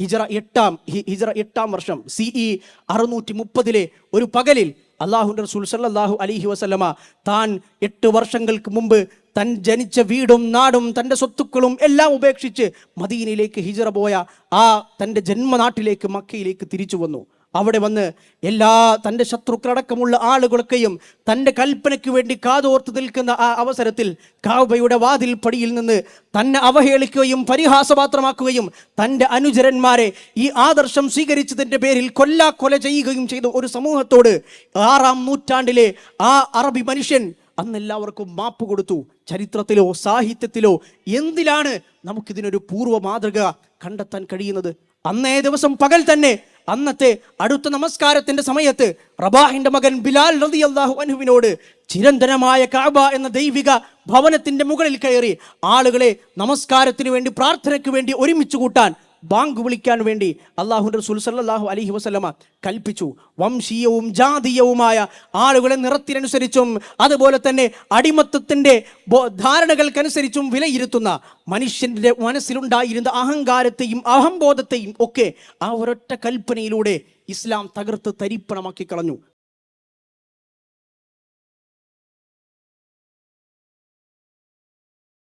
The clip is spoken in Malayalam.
ഹിജറ എട്ടാം ഹിജറ എട്ടാം വർഷം സി ഇ അറുന്നൂറ്റി മുപ്പതിലെ ഒരു പകലിൽ അള്ളാഹുന്റെ റസൂൽ സല്ലല്ലാഹു അലൈഹി വസല്ലമ താൻ എട്ട് വർഷങ്ങൾക്ക് മുമ്പ് തൻ ജനിച്ച വീടും നാടും തന്റെ സ്വത്തുക്കളും എല്ലാം ഉപേക്ഷിച്ച് മദീനയിലേക്ക് ഹിജറ പോയ ആ തന്റെ ജന്മനാട്ടിലേക്ക് മക്കയിലേക്ക് തിരിച്ചു വന്നു. അവിടെ വന്ന് എല്ലാ തന്റെ ശത്രുക്കളടക്കമുള്ള ആളുകളൊക്കെയും തന്റെ കൽപ്പനയ്ക്ക് വേണ്ടി കാതോർത്ത് നിൽക്കുന്ന ആ അവസരത്തിൽ കാബയുടെ വാതിൽ പടിയിൽ നിന്ന് തന്നെ അവഹേളിക്കുകയും പരിഹാസപാത്രമാക്കുകയും തന്റെ അനുചരന്മാരെ ഈ ആദർശം സ്വീകരിച്ചതിന്റെ പേരിൽ കൊല്ലാക്കൊല ചെയ്യുകയും ചെയ്ത ഒരു സമൂഹത്തോട് ആറാം നൂറ്റാണ്ടിലെ ആ അറബി മനുഷ്യൻ അന്നെല്ലാവർക്കും മാപ്പ് കൊടുത്തു. ചരിത്രത്തിലോ സാഹിത്യത്തിലോ എന്തിലാണ് നമുക്കിതിനൊരു പൂർവ മാതൃക കണ്ടെത്താൻ കഴിയുന്നത്? അന്നേ ദിവസം പകൽ തന്നെ അന്നത്തെ അടുത്ത നമസ്കാരത്തിന്റെ സമയത്ത് റബാഹിന്റെ മകൻ ബിലാൽ റതി അള്ളാഹു അനുവിനോട് ചിരന്തനമായ കാബ എന്ന ദൈവിക ഭവനത്തിന്റെ മുകളിൽ കയറി ആളുകളെ നമസ്കാരത്തിന് വേണ്ടി പ്രാർത്ഥനയ്ക്ക് വേണ്ടി ഒരുമിച്ച് കൂട്ടാൻ ബാങ്ക് വിളിക്കാൻ വേണ്ടി അള്ളാഹു റസൂൽ സല്ലാഹു അലഹി വസ്ലമ കൽപ്പിച്ചു. വംശീയവും ജാതീയവുമായ ആളുകളെ നിറത്തിനനുസരിച്ചും അതുപോലെ തന്നെ അടിമത്തത്തിന്റെ ബോ- ധാരണകൾക്കനുസരിച്ചും വിലയിരുത്തുന്ന മനുഷ്യന്റെ മനസ്സിലുണ്ടായിരുന്ന അഹങ്കാരത്തെയും അഹംബോധത്തെയും ഒക്കെ ആ ഒരൊറ്റ കൽപ്പനയിലൂടെ ഇസ്ലാം തകർത്ത് തരിപ്പണമാക്കി കളഞ്ഞു